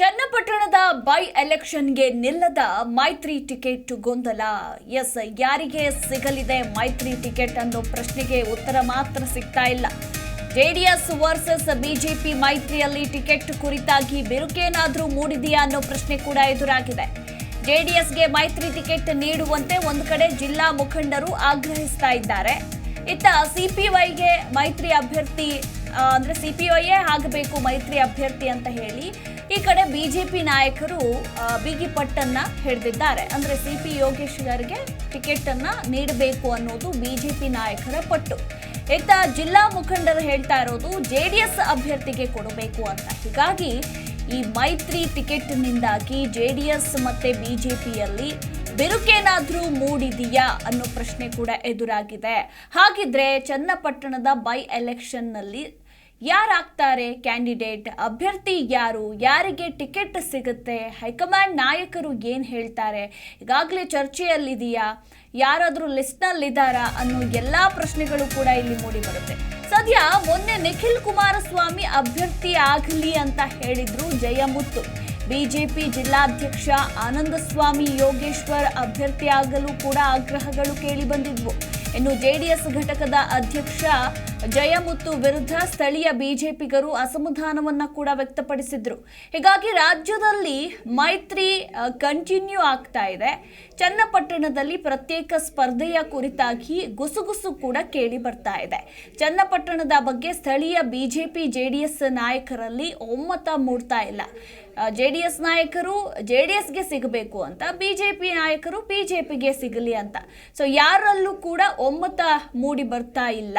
ಚನ್ನಪಟ್ಟಣದ by ಎಲೆಕ್ಷನ್ಗೆ ನಿಲ್ಲದ ಮೈತ್ರಿ ticket ಗೊಂದಲ. ಎಸ್ ಯಾರಿಗೆ ಸಿಗಲಿದೆ ಮೈತ್ರಿ ಟಿಕೆಟ್ ಅನ್ನೋ ಪ್ರಶ್ನೆಗೆ ಉತ್ತರ ಮಾತ್ರ ಸಿಗ್ತಾ ಇಲ್ಲ. ಜೆಡಿಎಸ್ ವರ್ಸಸ್ ಬಿಜೆಪಿ ಮೈತ್ರಿಯಲ್ಲಿ ಟಿಕೆಟ್ ಕುರಿತಾಗಿ ಬಿರುಕೇನಾದರೂ ಮೂಡಿದೆಯಾ ಅನ್ನೋ ಪ್ರಶ್ನೆ ಕೂಡ ಎದುರಾಗಿದೆ. ಜೆಡಿಎಸ್ಗೆ ಮೈತ್ರಿ ಟಿಕೆಟ್ ನೀಡುವಂತೆ ಒಂದು ಕಡೆ ಜಿಲ್ಲಾ ಮುಖಂಡರು ಆಗ್ರಹಿಸ್ತಾ ಇದ್ದಾರೆ. ಇತ್ತ ಸಿಪಿವೈಗೆ ಮೈತ್ರಿ ಅಭ್ಯರ್ಥಿ ಅಂದ್ರೆ ಸಿಪಿಐಯೇ ಆಗಬೇಕು ಮೈತ್ರಿ ಅಭ್ಯರ್ಥಿ ಅಂತ ಹೇಳಿ ಈ ಕಡೆ ಬಿಜೆಪಿ ನಾಯಕರು ಬಿಗಿ ಪಟ್ಟನ್ನ ಹಿಡಿದಿದ್ದಾರೆ. ಅಂದ್ರೆ ಸಿಪಿ ಯೋಗೇಶ್ವರ್ಗೆ ಟಿಕೆಟ್ ಅನ್ನ ನೀಡಬೇಕು ಅನ್ನೋದು ಬಿಜೆಪಿ ನಾಯಕರ ಪಟ್ಟು. ಇತ್ತ ಜಿಲ್ಲಾ ಮುಖಂಡರು ಹೇಳ್ತಾ ಇರೋದು ಜೆಡಿಎಸ್ ಅಭ್ಯರ್ಥಿಗೆ ಕೊಡಬೇಕು ಅಂತ. ಹೀಗಾಗಿ ಈ ಮೈತ್ರಿ ಟಿಕೆಟ್ನಿಂದಾಗಿ ಜೆಡಿಎಸ್ ಮತ್ತೆ ಬಿಜೆಪಿಯಲ್ಲಿ ಬಿರುಕೇನಾದರೂ ಮೂಡಿದೆಯಾ ಅನ್ನೋ ಪ್ರಶ್ನೆ ಕೂಡ ಎದುರಾಗಿದೆ. ಹಾಗಿದ್ರೆ ಚನ್ನಪಟ್ಟಣದ ಬೈ ಎಲೆಕ್ಷನ್ನಲ್ಲಿ ಯಾರಾಗ್ತಾರೆ ಕ್ಯಾಂಡಿಡೇಟ್? ಅಭ್ಯರ್ಥಿ ಯಾರು? ಯಾರಿಗೆ ಟಿಕೆಟ್ ಸಿಗುತ್ತೆ? ಹೈಕಮಾಂಡ್ ನಾಯಕರು ಏನು ಹೇಳ್ತಾರೆ? ಈಗಾಗಲೇ ಚರ್ಚೆಯಲ್ಲಿದೆಯಾ? ಯಾರಾದರೂ ಲಿಸ್ಟ್ನಲ್ಲಿದ್ದಾರಾ ಅನ್ನೋ ಎಲ್ಲ ಪ್ರಶ್ನೆಗಳು ಕೂಡ ಇಲ್ಲಿ ಮೂಡಿ ಬರುತ್ತೆ. ಸದ್ಯ ಮೊನ್ನೆ ನಿಖಿಲ್ ಕುಮಾರಸ್ವಾಮಿ ಅಭ್ಯರ್ಥಿ ಆಗಲಿ ಅಂತ ಹೇಳಿದ್ರು ಜಯಮುತ್ತು. ಬಿಜೆಪಿ ಜಿಲ್ಲಾಧ್ಯಕ್ಷ ಆನಂದಸ್ವಾಮಿ ಯೋಗೇಶ್ವರ್ ಅಭ್ಯರ್ಥಿಯಾಗಲು ಕೂಡ ಆಗ್ರಹಗಳು ಕೇಳಿ ಬಂದಿದ್ವು. ಇನ್ನು ಜೆಡಿಎಸ್ ಘಟಕದ ಅಧ್ಯಕ್ಷ ಜಯಮುತ್ತು ವಿರುದ್ಧ ಸ್ಥಳೀಯ ಬಿಜೆಪಿಗರು ಅಸಮಾಧಾನವನ್ನ ಕೂಡ ವ್ಯಕ್ತಪಡಿಸಿದ್ರು. ಹೀಗಾಗಿ ರಾಜ್ಯದಲ್ಲಿ ಮೈತ್ರಿ ಕಂಟಿನ್ಯೂ ಆಗ್ತಾ ಇದೆ. ಚನ್ನಪಟ್ಟಣದಲ್ಲಿ ಪ್ರತ್ಯೇಕ ಸ್ಪರ್ಧೆಯ ಕುರಿತಾಗಿ ಗುಸುಗುಸು ಕೂಡ ಕೇಳಿ ಬರ್ತಾ ಇದೆ. ಚನ್ನಪಟ್ಟಣದ ಬಗ್ಗೆ ಸ್ಥಳೀಯ ಬಿಜೆಪಿ, ಜೆಡಿಎಸ್ ನಾಯಕರಲ್ಲಿ ಒಮ್ಮತ ಮೂಡ್ತಾ ಇಲ್ಲ. ಜೆ ಡಿ ಎಸ್ ನಾಯಕರು ಜೆ ಡಿ ಎಸ್ಗೆ ಸಿಗಬೇಕು ಅಂತ ಬಿ ಜೆ ಪಿ ನಾಯಕರು ಬಿ ಜೆ ಪಿಗೆ ಸಿಗಲಿ ಅಂತ. ಸೊ ಯಾರಲ್ಲೂ ಕೂಡ ಒಮ್ಮತ ಮೂಡಿ ಬರ್ತಾ ಇಲ್ಲ.